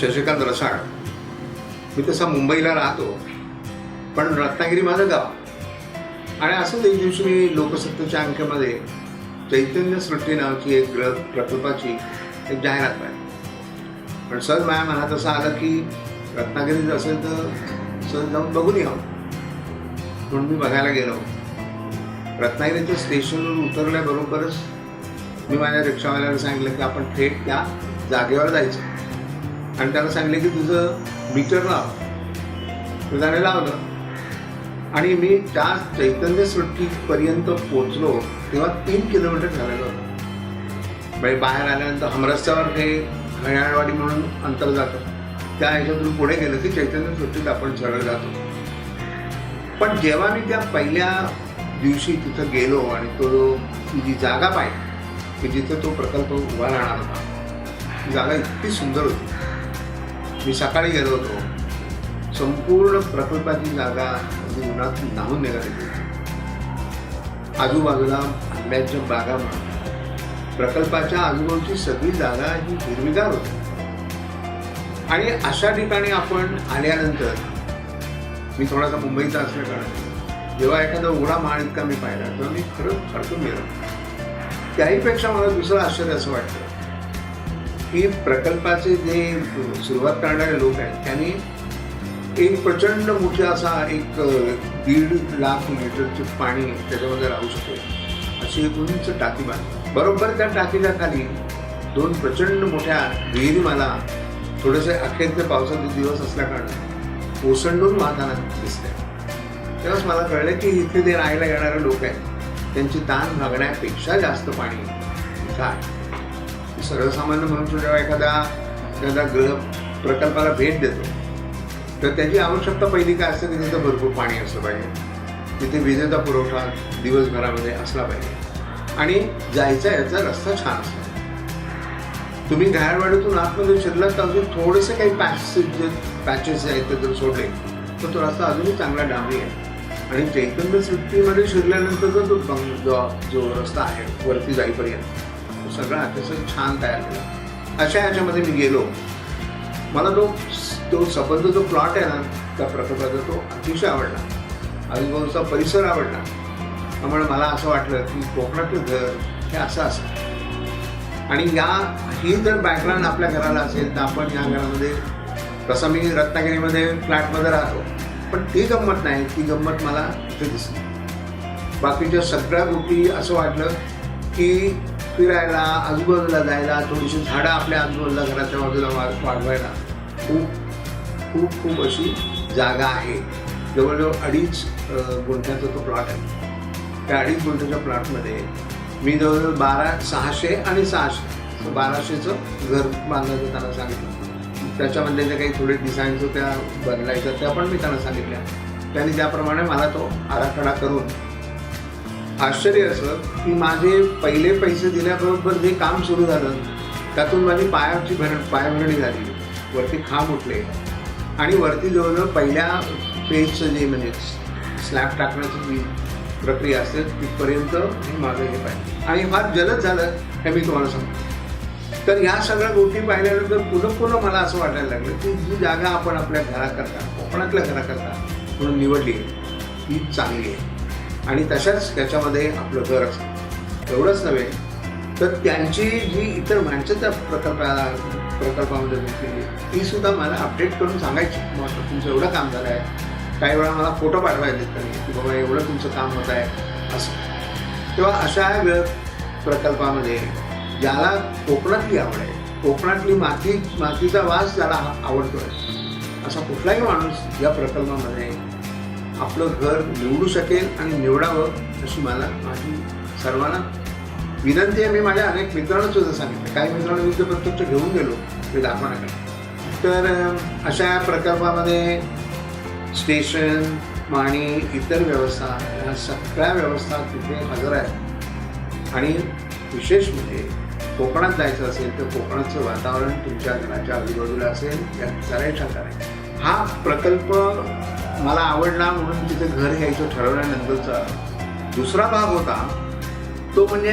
शशिकांत रसाळ मी तसा मुंबईला राहतो. पण रत्नागिरी माझं गाव. आणि असंच एक दिवशी मी लोकसत्तेच्या अंकामध्ये चैतन्य सृष्टी नावाची एक ग्रह प्रकल्पाची एक जाहिरात पाहिली. पण सहज माझ्या मनात असं आलं की रत्नागिरीत असेल तर सहज जाऊन बघून यावं म्हणून मी बघायला गेलो. रत्नागिरीच्या स्टेशनवर उतरल्याबरोबरच मी माझ्या रिक्षावाल्याला सांगितलं की आपण थेट त्या जागेवर जायचं. आणि त्याला सांगले की तुझं मीटर लाव. तर त्याने लावलं आणि मी त्या चैतन्य सृष्टीपर्यंत पोचलो तेव्हा तीन किलोमीटर झालेलं होतं. म्हणजे बाहेर आल्यानंतर हमरस्त्यावर हे घड्याळवाडी म्हणून अंतर जातं. त्या ह्याच्यातून पुढे गेलं की चैतन्य सृष्टीत आपण सरळ जातो. पण जेव्हा मी त्या पहिल्या दिवशी तिथं गेलो आणि तो ती जी जागा पाहिली की जिथं तो प्रकल्प उभा राहणार होता ती जागा इतकी सुंदर होती. मी सकाळी गेलो होतो. संपूर्ण प्रकल्पाची जागा अगदी उन्हात नाहून निघालेली होती. आजूबाजूला आंब्याच्या बागा म्हणून प्रकल्पाच्या आजूबाजूची सगळी जागा ही हिरवीगार होती. आणि अशा ठिकाणी आपण आल्यानंतर मी थोडासा मुंबईचा असल्याकारणे जेव्हा एखादा उघडा महाड इतका मी पाहिला तेव्हा मी खरंच हरकून गेलो. त्याहीपेक्षा मला दुसरं आश्चर्य असं वाटतं हे प्रकल्पाचे जे सुरुवात करणारे लोक आहेत त्यांनी एक प्रचंड मोठा असा एक दीड लाख लिटरचे पाणी त्याच्यामध्ये राहू शकेल अशी एक उंच टाकी बांधली बरोबर त्या टाकीच्या खाली दोन प्रचंड मोठ्या विहिरी मला थोडेसे अखेरचे पावसाचे दिवस असल्याकारणे ओसंडून वाहताना दिसते तेव्हाच मला कळलं की इथे जे राहायला येणारे लोक आहेत त्यांची ताण भागण्यापेक्षा जास्त पाणी इथं आहे. सर्वसामान्य मनुष्य जेव्हा एखादा एखादा ग्रह प्रकल्पाला भेट देतो तर त्याची आवश्यकता पहिली काय असते की तिथं भरपूर पाणी असलं पाहिजे. तिथे विजेचा पुरवठा दिवसभरामध्ये असला पाहिजे. आणि जायचा याचा रस्ता छान असला तुम्ही घायरवाडीतून आतमध्ये शिरलात तर अजून थोडेसे काही पॅसेज पॅचेस आहेत ते जर सोडले तर तो रस्ता अजूनही चांगला डांबरी आहे. आणि चैतन्य सृष्टीमध्ये शिरल्यानंतर जो जो रस्ता आहे वरती जाईपर्यंत. सगळा अतिशय छान तयार केलं. अशा ह्याच्यामध्ये मी गेलो. मला तो तो संबंध जो प्लॉट आहे ना त्या प्रकल्पाचा तो अतिशय आवडला. आजूबाजूचा परिसर आवडला. त्यामुळे मला असं वाटलं की कोकणातलं घर हे असं असं. आणि या ही जर बॅकग्राऊंड आपल्या घराला असेल तर आपण या घरामध्ये तसं मी रत्नागिरीमध्ये फ्लॅटमध्ये राहतो. पण ती गंमत नाही. ती गंमत मला इथे दिसली. बाकीच्या सगळ्या गोष्टी असं वाटलं की फिरायला आजूबाजूला जायला थोडीशी झाडं आपल्या आजूबाजूला घराच्या बाजूला वा- वाढवायला खूप खूप खूप अशी जागा आहे. जवळजवळ अडीच गुंठ्याचा तो प्लॉट आहे. त्या अडीच गुंठ्याच्या प्लॉटमध्ये मी जवळजवळ बारा सहाशे आणि सहाशे बाराशेचं घर बांधायचं त्यांना सांगितलं. त्याच्यामध्ये जे काही थोडे डिझाईन्स होत्या बदलायच्या त्या पण मी त्यांना सांगितल्या. त्यांनी त्याप्रमाणे मला तो आराखडा करून आश्चर्य असं की माझे पहिले पैसे दिल्याबरोबर जे काम सुरू झालं त्यातून माझी पायाची भर पायाभरणी झाली. वरती खांब उठले. आणि वरती जवळजवळ पहिल्या पेजचं जे म्हणजे स्लॅब टाकण्याची जी प्रक्रिया असते तिथपर्यंत मी माझं हे पाहिजे आणि फार जलद झालं हे मी तुम्हाला सांगतो. तर ह्या सगळ्या गोष्टी पाहिल्यानंतर पुन्हा पुन्हा मला असं वाटायला लागलं की जी जागा आपण आपल्या घराकरता कोकणातल्या घराकरता म्हणून निवडली आहे ती चांगली आहे. आणि तशाच त्याच्यामध्ये आपलं घर असतं. एवढंच नव्हे तर त्यांची जी इतर माणसं त्या प्रकल्पाला प्रकल्पामध्ये घेतलेली ती सुद्धा मला अपडेट करून सांगायची. मग तुमचं एवढं काम झालं आहे. काही वेळा मला फोटो पाठवायचे त्यांनी की बाबा एवढं तुमचं काम होत आहे असं. तेव्हा अशा वेळ प्रकल्पामध्ये ज्याला कोकणातली आवड आहे कोकणातली माती मातीचा वास ज्याला आवडतो आहे असा कुठलाही माणूस या प्रकल्पामध्ये आपलं घर निवडू शकेल आणि निवडावं अशी मला माझी सर्वांना विनंती आहे. मी माझ्या अनेक मित्रांना सुद्धा सांगितलं. काही मित्रांना मी ते प्रत्यक्ष घेऊन गेलो ते दाखवण्याकडे. तर अशा प्रकल्पामध्ये स्टेशन आणि इतर व्यवस्था ह्या सगळ्या व्यवस्था तिथे हजर आहेत. आणि विशेष म्हणजे कोकणात जायचं असेल तर कोकणाचं वातावरण तुमच्या घराच्या आजूबाजूला असेल या करायच्या आहे हा प्रकल्प मला आवडला म्हणून तिथे घर घ्यायचं ठरवल्यानंतरचा दुसरा भाग होता तो म्हणजे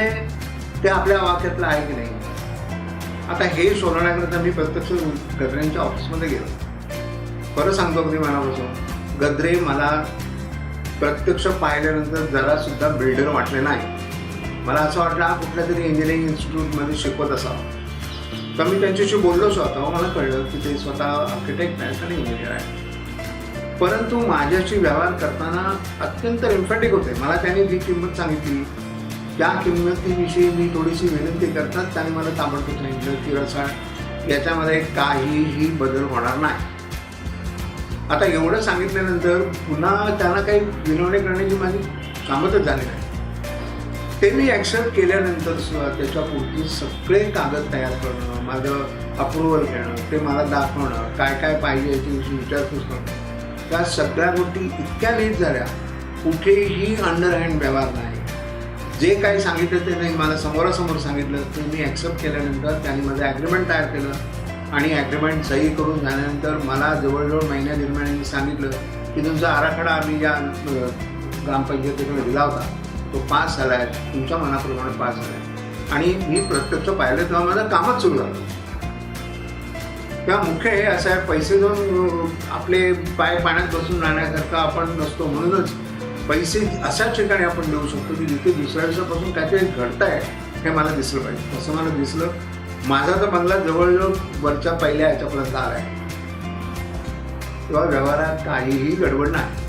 ते आपल्या वाक्यातलं आहे की नाही. आता हे सोडवण्याकरता मी प्रत्यक्ष गद्रेंच्या ऑफिसमध्ये गेलो. खरं सांगतो अगदी मनापासून गद्रे मला प्रत्यक्ष पाहिल्यानंतर जरा सुद्धा बिल्डर वाटले नाही. मला असं वाटलं हा कुठल्या तरी इंजिनिअरिंग इन्स्टिट्यूटमध्ये शिकवत असावा. तर मी त्यांच्याशी बोललो स्वतः मला कळलं की ते स्वतः आर्किटेक्ट आहेत आणि इंजिनियर आहेत. परंतु माझ्याशी व्यवहार करताना अत्यंत एम्फॅटिक होते. मला त्यांनी जी किंमत सांगितली त्या किंमतीविषयी मी थोडीशी विनंती करताच त्यांनी मला ताबडतोब सांगितलं की रसाळ याच्यामध्ये काहीही बदल होणार नाही. आता एवढं सांगितल्यानंतर पुन्हा त्यांना काही विनवणी करण्याची माझी कामतच झाली नाही. ते मी ॲक्सेप्ट केल्यानंतर सुद्धा सगळे कागद तयार करणं माझं अप्रुव्हल घेणं ते मला दाखवणं काय काय पाहिजे याच्याविषयी विचारपूस करणं त्या सगळ्या गोष्टी इतक्या नीट झाल्या कुठेही अंडरहँड व्यवहार नाही. जे काही सांगितलं ते नाही मला समोरासमोर सांगितलं ते मी ॲक्सेप्ट केल्यानंतर त्यांनी माझं ॲग्रीमेंट तयार केलं आणि ॲग्रीमेंट सही करून झाल्यानंतर मला जवळजवळ महिन्या दरम्यान सांगितलं की तुमचा आराखडा आम्ही ज्या ग्रामपंचायतीकडे दिला होता तो पास झाला आहे तुमच्या मनाप्रमाणे पास झाला आहे. आणि मी प्रत्यक्ष पाहिलं तेव्हा माझं कामच सुरू झालं. किंवा मुख्य हे असं आहे पैसे देऊन आपले पाय पाण्यात बसून राहण्याकरता आपण नसतो. म्हणूनच पैसे अशाच ठिकाणी आपण देऊ शकतो की जिथे दुसऱ्या दिवसापासून काहीतरी घडत आहे हे मला दिसलं पाहिजे. तसं मला दिसलं माझा तर बंगला जवळजवळ वरच्या पहिल्या ह्याच्यापर्यंत आला आहे किंवा व्यवहारात काहीही गडबड नाही.